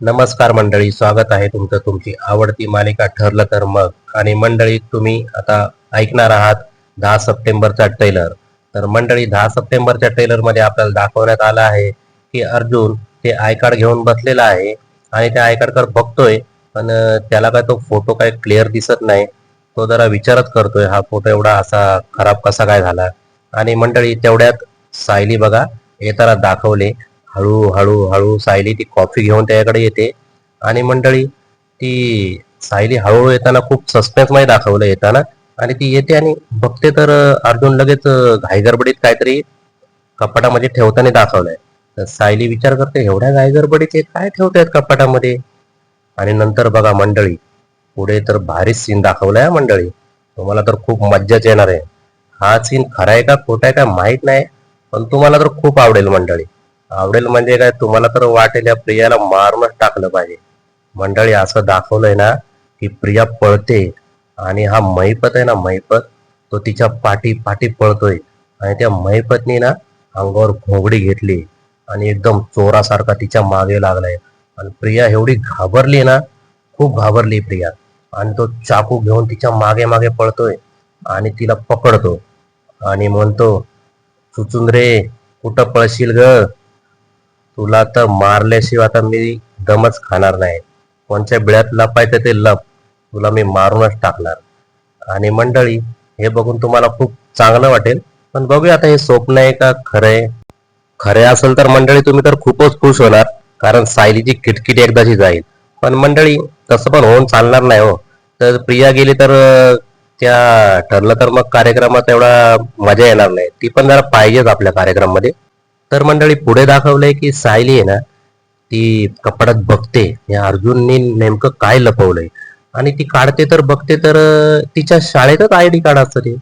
नमस्कार मंडळी स्वागत आहे तुमचं तुमची आवडती मालिका ठरलं तर मग. आणि मंडळी तुम्ही आता ऐकणार आहात दहा सप्टेंबरचा ट्रेलर तर मंडळी दहा सप्टेंबरच्या ट्रेलरमध्ये आपल्याला दाखवण्यात आलं आहे की अर्जुन ते आय कार्ड घेऊन बसलेला आहे आणि त्या आय कार्ड बघतोय पण त्याला काय तो फोटो काय क्लिअर दिसत नाही. तो जरा विचारच करतोय हा फोटो एवढा असा खराब कसा काय झाला? आणि मंडळी तेवढ्यात सायली बघा येताना दाखवले. हळू हळू हळू सायली ती कॉफी घेऊन त्याच्याकडे येते. आणि मंडळी ती सायली हळूहळू येताना खूप सस्पेन्समध्ये दाखवलं येताना. आणि ती येते आणि बघते तर अर्जुन लगेच घाईगरबडीत घाईगडबडीत काहीतरी कपाटामध्ये ठेवताना दाखवलंय. तर सायली विचार करते एवढ्या घाईगडबडीत हे काय ठेवतायत कपाटामध्ये? आणि नंतर बघा मंडळी पुढे तर भारीच सीन दाखवलाय मंडळी. तुम्हाला तर खूप मज्जाच येणार आहे. हा सीन खरा आहे का खोटा आहे का माहीत नाही पण तुम्हाला तर खूप आवडेल मंडळी. आवडेल म्हणजे काय तुम्हाला तर वाटेल या प्रियाला मारूनच टाकलं पाहिजे. मंडळी असं दाखवलंय ना की प्रिया पळते आणि हा महिपत आहे ना महिपत तो तिच्या पाठी पाठी पळतोय. आणि त्या महिपतनी ना अंगावर घोंगडी घेतली आणि एकदम चोरासारखा तिच्यामागे लागलाय. आणि प्रिया एवढी घाबरली ना खूप घाबरली प्रिया. आणि तो चाकू घेऊन तिच्यामागे मागे पळतोय आणि तिला पकडतो. आणि म्हणतो चुचून रे कुठं पळशील ग? तुला तर मारल्याशिवाय आता मी दमच खाणार नाही. कोणच्या बिळ्यात लपायचं ते लप. तुला मी मारूनच टाकणार. आणि मंडळी हे बघून तुम्हाला खूप चांगलं वाटेल. पण बघूया आता हे स्वप्न आहे का खरं आहे? खरे असेल तर मंडळी तुम्ही तर खूपच खुश होणार. कारण सायलीची किटकिट एकदाची जाईल. पण मंडळी तसं पण होऊन चालणार नाही हो. तर प्रिया गेली तर त्या ठरलं तर मग कार्यक्रमात एवढा मजा येणार नाही. ती पण जरा पाहिजेच आपल्या कार्यक्रमामध्ये. तर मंडळी पुढे दाखवलंय की सायली आहे ना ती कपाडात बघते. या अर्जुननी नेमकं काय लपवलंय? आणि ती काढते तर बघते तर तिच्या शाळेतच आय डी कार्ड असतं ते.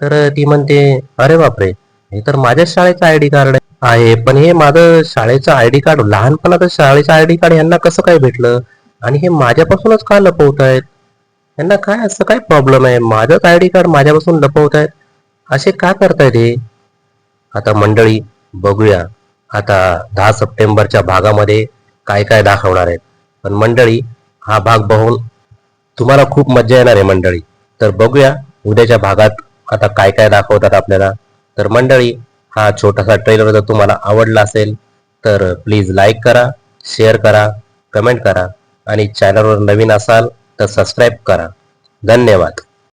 तर ती म्हणते अरे बापरे हे तर माझ्याच शाळेचं आय डी कार्ड आहे. पण हे माझं शाळेचं आय डी कार्ड लहानपणाचं शाळेचं आय डी कार्ड यांना कसं काय भेटलं? आणि हे माझ्यापासूनच का लपवत आहेत यांना काय असं काय प्रॉब्लेम आहे? माझंच आय डी कार्ड माझ्यापासून लपवत आहेत असे का करतायत हे? आता मंडळी बघूया. आता दहा सप्टेंबरच्या भागामध्ये काय काय दाखवणार आहेत. पण मंडळी हा भाग बघून तुम्हाला खूप मज्जा येणार आहे मंडळी. तर बघूया उद्याच्या भागात आता काय काय दाखवतात आपल्याला. तर मंडळी हा छोटासा ट्रेलर जर तुम्हाला आवडला असेल तर प्लीज लाईक करा शेअर करा कमेंट करा आणि चॅनलवर नवीन असाल तर सबस्क्राईब करा. धन्यवाद.